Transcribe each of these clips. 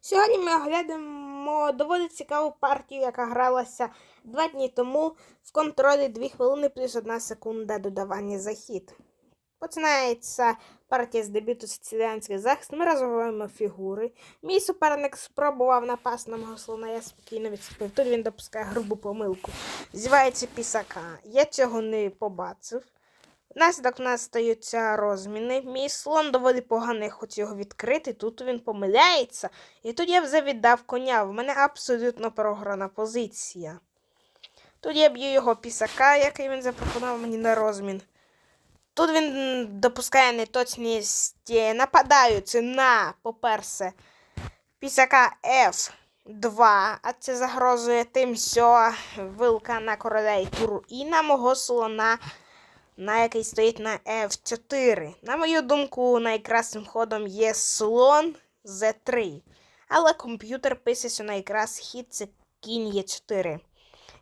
Сьогодні ми оглянемо доволі цікаву партію, яка гралася два дні тому в контролі 2 хвилини плюс 1 секунда додавання за хід. Починається партія з дебюту сициліанський захист. Ми розвиваємо фігури. Мій суперник спробував напасти на мого слона, я спокійно відступив. Тут він допускає грубу помилку. Зівається пісака. Я цього не побачив. Внаслідок в нас стаються розміни. Мій слон доволі поганий, хотів його відкрити. Тут він помиляється. І тут я вже віддав коня. В мене абсолютно програна позиція. Тут я б'ю його пісака, який він запропонував мені на розмін. Тут він допускає неточність. е, Нападаючи на, по-перше, пісака F2, а це загрожує тим, що вилка на короля і туру, і на мого слона на який стоїть на F4. На мою думку, найкращим ходом є слон Z3. Але комп'ютер пише, що найкращий хід це кінь Е4.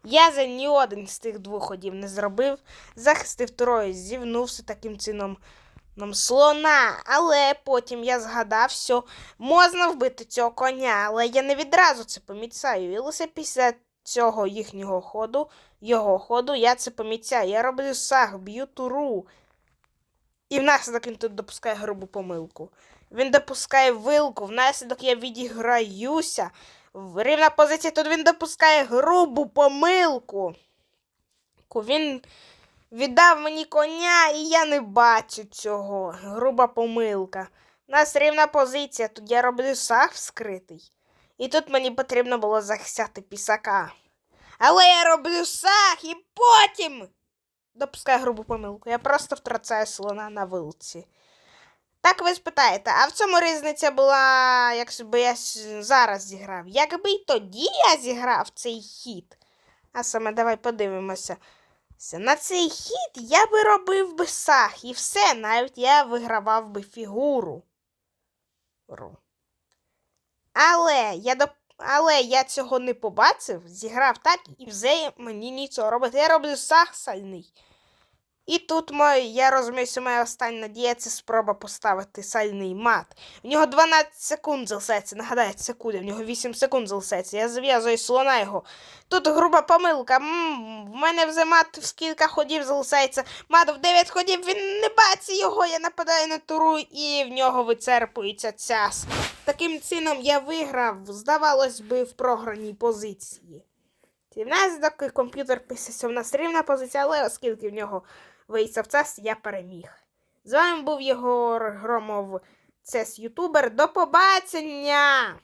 Я за ні один з тих двох ходів не зробив. Захистив троє, зівнувся таким чином нам слона. Але потім я згадав, що можна вбити цього коня, але я не відразу це помічаю. І лише після цього їхнього ходу його ходу, я це помічаю. Я роблю саг, б'ю туру. І внаслідок він тут допускає грубу помилку. Він допускає вилку, внаслідок я відіграюся. Рівна позиція, тут він допускає грубу помилку. Він віддав мені коня, і я не бачу цього. Груба помилка. У нас рівна позиція, тут я роблю саг скритий. І тут мені потрібно було захищати пісака. Але я роблю сах і потім допускаю грубу помилку. Я просто втрачаю слона на вилці. Так ви спитаєте, а в цьому різниця була, якби я зараз зіграв. Якби й тоді я зіграв цей хід. А саме давай подивимося. На цей хід я би робив би сах і все, навіть я вигравав би фігуру. Але я доп... Але я цього не побачив, зіграв так і вже мені нічого робити. Я роблю сах сальний. І тут мой, я розумію, що моя остання надія це спроба поставити сальний мат. В нього 12 секунд залишається. Нагадайте, секунди, в нього 8 секунд залишається. Я зав'язую слона його. Тут груба помилка. М, в мене вже мат в скільки ходів залишається. Мат в 9 ходів, він не бачить його. Я нападаю на туру і в нього вицерпується час. Таким чином я виграв, здавалось би, в програній позиції. І внаслідок комп'ютер писався, в нас рівна позиція, але оскільки в нього вийшов час, я переміг. З вами був Єгор Громов, це Ютубер. До побачення!